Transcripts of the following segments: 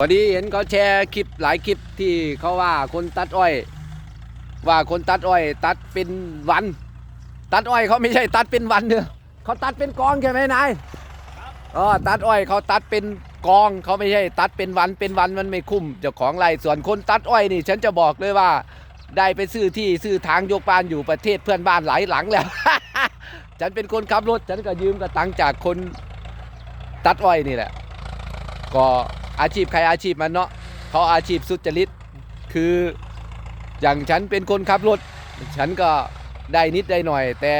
พอดีเห็นเขาแชร์คลิปหลายคลิปที่เขาว่าคนตัดอ้อย ว่าคนตัดอ้อย ตัดเป็นวัน ตัดอ้อยเขาไม่ใช่ตัดเป็นวันเนอะเขาตัดเป็นกองใช่ไหมนายอ๋อตัดอ้อยเขาตัดเป็นกองเขาไม่ใช่ตัดเป็นวันเป็นวันมันไม่คุ้มเจ้าของไรส่วนคนตัดอ้อยนี่ ฉันจะบอกเลยว่า ได้ไปซื้อที่ซื้อทางยกบ้านอยู่ประเทศเพื่อนบ้านหลายหลังแล้ว ฉันเป็นคนขับรถ ฉันก็ยืมกระตังจากคนตัดอ้อยนี่แหละ ก็ อาชีพใครอาชีพมันเนาะเขาอาชีพสุจริต คืออย่างฉันเป็นคนขับรถ ฉันก็ได้นิดได้หน่อย แต่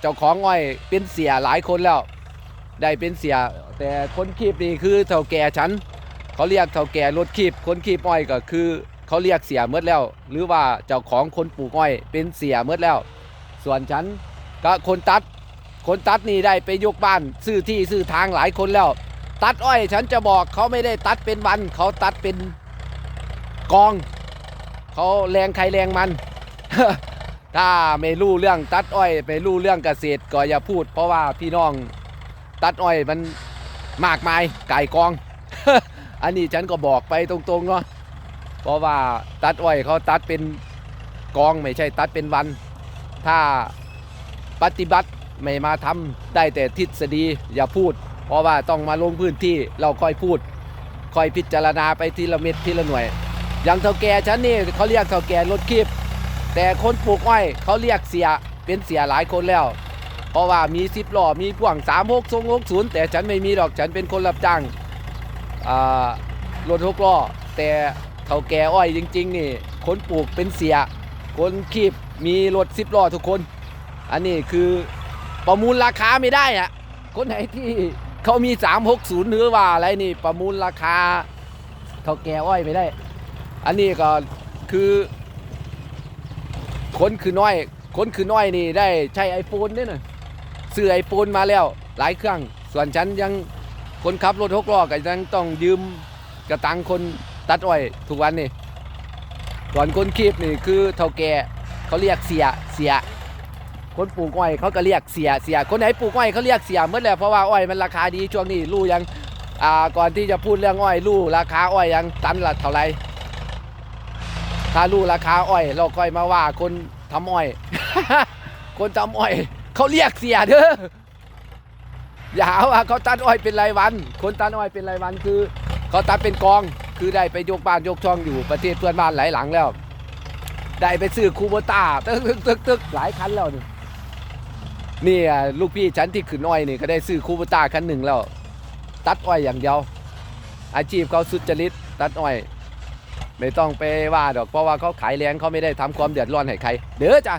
เจ้าของอ้อยเป็นเสียหลายคนแล้ว ได้เป็นเสีย แต่คนคีบนี่คือเท่าแก่ฉัน เขาเรียกเท่าแก่รถคีบคนคีบอ้อยก็คือ เขาเรียกเสียเมื่อแล้ว หรือว่าเจ้าของคนปลูกอ้อย เป็นเสียเมื่อแล้ว ส่วนฉันก็คนตัด คนตัดนี่ได้ไปยกบ้านซื้อที่ซื้อทางหลายคนแล้ว ตัดอ้อยฉันจะบอกเขาไม่ได้ตัดเป็นวันเขาตัดเป็นกอง เขาแรงใครแรงมัน ถ้าไม่รู้เรื่องตัดอ้อยไม่รู้เรื่องเกษตรก็อย่าพูด เพราะว่าพี่น้องตัดอ้อยมันมากมายไก่กอง อันนี้ฉันก็บอกไปตรงๆเนาะเพราะว่าตัดอ้อยเขาตัดเป็นกองไม่ใช่ตัดเป็นวัน ถ้าปฏิบัติไม่มาทำได้แต่ทฤษฎีอย่าพูด เพราะว่าต้องมาลงพื้นที่เราค่อยพูดค่อยพิจารณาไปทีละเม็ดทีละหน่วย อย่างเท่าแก่ฉันนี่เขาเรียกเท่าแก่รถคีบแต่คนปลูกอ้อยเขาเรียกเสียเป็นเสียหลายคนแล้ว เพราะว่ามีสิบล้อมีพ่วงสามหกทรงหกศูนย์แต่ฉันไม่มีหรอกฉันเป็นคนรับจ้างรถหกล้อแต่เท่าแก่อ้อยจริง ๆ นี่คนปลูกเป็นเสีย คนคีบมีรถสิบล้อทุกคน อันนี้คือประมูลราคาไม่ได้อะคนไหนที่ เขามี 360หรือว่าอะไรนี่ประมูลราคาเขาแก่อ้อยไม่ได้ อันนี้ก็คือคนคือน้อย คนคือน้อยนี่ได้ใช้ไอโฟนเนี่ยนะซื้อไอโฟนมาแล้ว หลายเครื่อง ส่วนฉันยังคนขับรถหกล้อก็ยังต้องยืมกระตังคนตัดอ้อยทุกวันนี่ส่วนคนคีบนี่คือเท่าแก่เขาเรียกเสียเสีย คนปลูกอ้อยเขาก็เรียกเสียเสีย คนไหนปลูกอ้อยเขาเรียกเสียเมื่อแล้วเพราะว่าอ้อยมันราคาดีช่วงนี้รู้ยังอ่าก่อนที่จะพูดเรื่องอ้อยรู้ราคาอ้อยยังตันละเท่าไรถ้ารู้ราคาอ้อย เราค่อยมาว่าคนทำอ้อย คนทำอ้อยเขาเรียกเสียเด้ออย่าหาว่าเขาตัดอ้อยเป็นรายวัน คนตัดอ้อยเป็นรายวันคือเขาตัดเป็นกองคือได้ไปยกบ้านยกช่องอยู่ประเทศเพื่อนบ้านหลายหลังแล้ว ได้ไปซื้อคูโบต้าตึกตึกตึกตึกหลายคันแล้วนี่ นี่ลูกพี่ฉันที่ขืนอ้อยนี่ก็ได้ซื้อคูปต้าคันหนึ่งแล้ว ตัดอ้อยอย่างเดียว อาชีพเขาสุจริตตัดอ้อย ไม่ต้องไปว่าดอกเพราะว่าเขาขายแรงเขาไม่ได้ทำความเดือดร้อนให้ใคร เด้อจ้ะ